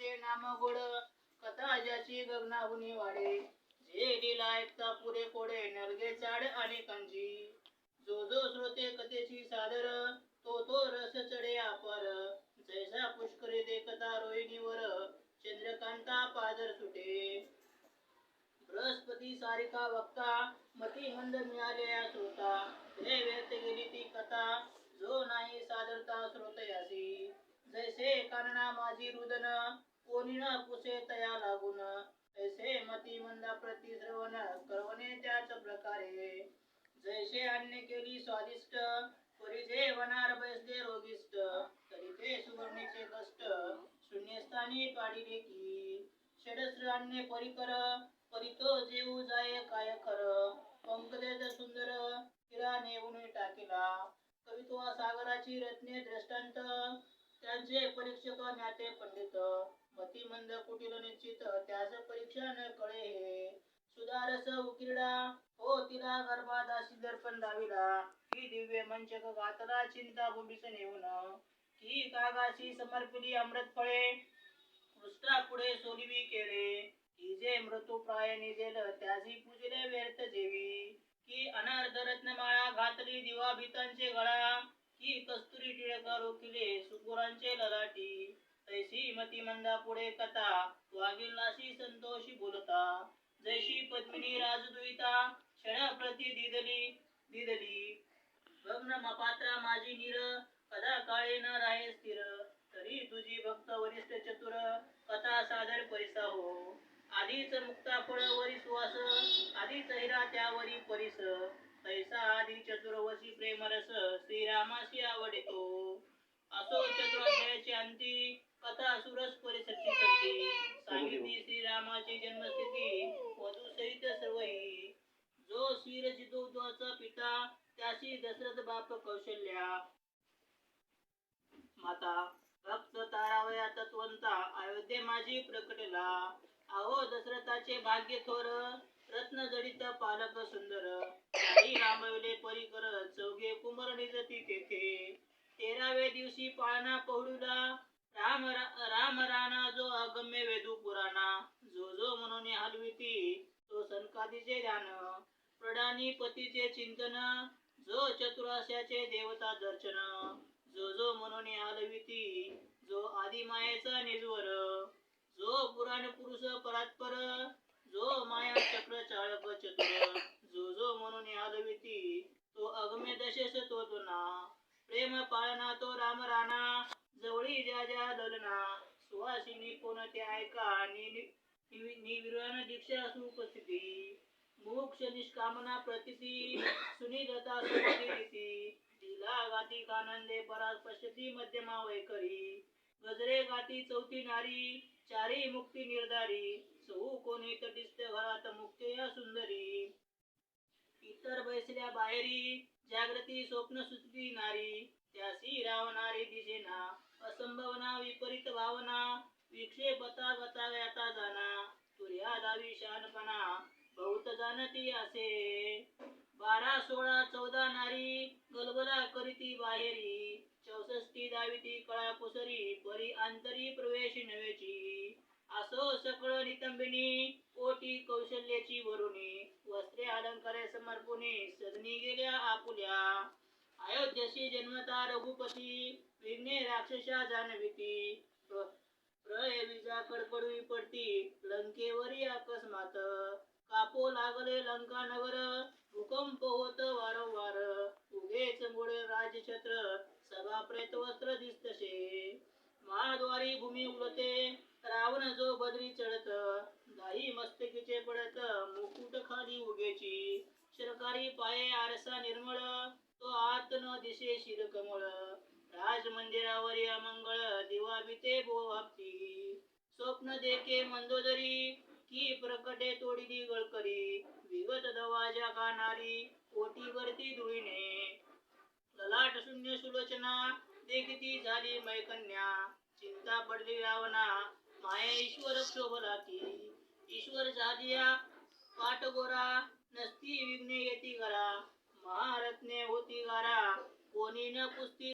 रामाचे नाम गोड. कथा ज्याची गगनाहुनी वाढे. जे दिला ऐकता पुरे कोडे नरगे चाड अनेकांची जो जो श्रोते कथेची सादर तो तो रस चढे अपार जैसा पुष्करी देखता रोहिणीवर चंद्रकांता पादर सुटे. बृहस्पती सारिका वक्ता मती मंद मिळालेल्या श्रोता. हे व्यर्थ गेली ती कथा जो नाही सादरता श्रोतयासी. जैसे कानना माझी रुदन कोणी न पुसे तया लागून? तैसे मती मंदा प्रति श्रवण करवणे त्याच प्रकारे. जैसे अन्य केली स्वादिष्ट परिजे वनार बैसले रोगिष्ट. तरी ते सुवर्णीचे कष्ट शून्यस्थानी पाडिले की षडस्र अन्य परिकर परितो जेऊ जाय काय खर. पंकदेत सुंदर हिरा नेऊन टाकिला. कवित्वा सागराची रत्ने दृष्टांत त्यांचे परीक्षक ज्ञाते पंडित. मती मंद कुटील निश्चित त्याच परीक्षा न कळे. हे सुधारस उकिरडा हो तिला गर्भादासी दर्पण दाविला. ही दिव्य मंचक गातला चिंता भूमीस नेऊन. ही कागाशी समर्पिली अमृत फळे. पृष्ठा पुढे सोलिवी केळे. की जे मृत्यू प्राय निजेल त्याची पूजले व्यर्थ जेवी. की अनर्ध रत्नमाळा घातली दिवा भीतांचे गळा. की कस्तुरी टिळक रोखिले सुकुरांचे ललाटी. तैसी मती मंदा पुढे कथा वागील नाशी संतोषी बोलता. जैशी पद्मिनी राजदुईता क्षण प्रति दिदली दिदली. भग्न मपात्रा माझी निर कदा काळे न राहे स्थिर. तरी तुझी भक्त वरिष्ठ चतुर कथा सादर परिसा हो. आधीच मुक्ता फळ वरी सुवास आधी हिरा त्यावरी परिस. तैसा आधी चतुर्वशी प्रेमरस श्रीरामाशी आवडतो. असो चतुराध्यायाची अंती कथा सुरस परिसरची सांगितली श्रीरामाची जन्मस्थिती वधू सहित सर्वही. जो पिता त्याशी दशरथ बाप कौशल्या. माता भक्त तारावया तत्वंता अयोध्ये माझी प्रकटला. अहो दशरथाचे भाग्य थोर रत्न जडित पालक सुंदर. रामविले परिकर चौघे कुमर निजती तेथे तेरावे दिवशी पाळणा राणा जो वेदू पुराणा जो जो म्हणून हलविती तो सनकादीचे ध्यान प्रडानी पतीचे चिंतन जो चतुराशाचे देवता दर्शन जो जो म्हणून हलविती जो आदिमायेचा निजवर जो पुराण पुरुष परात्पर जो माया चक्र चाळक चतुर जो जो म्हणून हलविती तो अगम्य दशेस तो तुना प्रेम पाळना तो राम राणा जवळी ज्या ज्या ललना सुवासिनी कोणते ऐका निविरण दीक्षा उपस्थिती. मोक्ष निष्कामना प्रतिती सुनीलता सुमती तिला गाती कानंदे परा पश्यती मध्यमा वैकरी गजरे गाती चौथी नारी चारी मुक्ती निर्धारी. सौ कोणी तटिस्थ घरात मुक्ते या सुंदरी. इतर बैसल्या बाहेरी जागृती स्वप्न सुचती नारी. त्यासी रावणारी दिसेना. असंभवना विपरीत भावना विक्षेपता बताव्याता गता जाना तुर्या दावी शहाणपणा बहुत जाणती असे. बारा सोळा चौदा नारी गलबला करीती बाहेरी चौसष्टी दाविती कळा कुसरी परी आंतरी प्रवेश नवेची असो सकळ नितंबिनी कोटी कौशल्याची वरुणी वस्त्रे अलंकारे समर्पुनी सदनी गेल्या आपुल्या. अयोध्येशी जन्मता रघुपती विघ्ने राक्षसा जाणविती प्रयविजा कडकडवी पडती लंकेवरी अकस्मात. कापो लागले लंका नगर भूकंप होत वारंवार. उगेच मुळे राजछत्र सभा प्रेतवस्त्र दिसतसे. महाद्वारी भूमी उलते रावण जो बदरी चढत. दाही मस्तकीचे पडत मुकुट खाली उगेची. सरकारी पाये आरसा निर्मळ आत न दिसे शिर कमळ राज या मंगळ दिवा बिते भोवाप्ती स्वप्न देखे मंदोदरी की प्रकटे तोडिली गळकरी विगत दवाजा कानारी ओटीवरती धुळीने. ललाट शून्य सुलोचना देखती झाली मैकन्या. चिंता पडली रावणा माया ईश्वर शोभला की ईश्वर झाली पाठगोरा नसती विघ्ने येती घरा. महारत्ने होती गारा कोणी न पुसती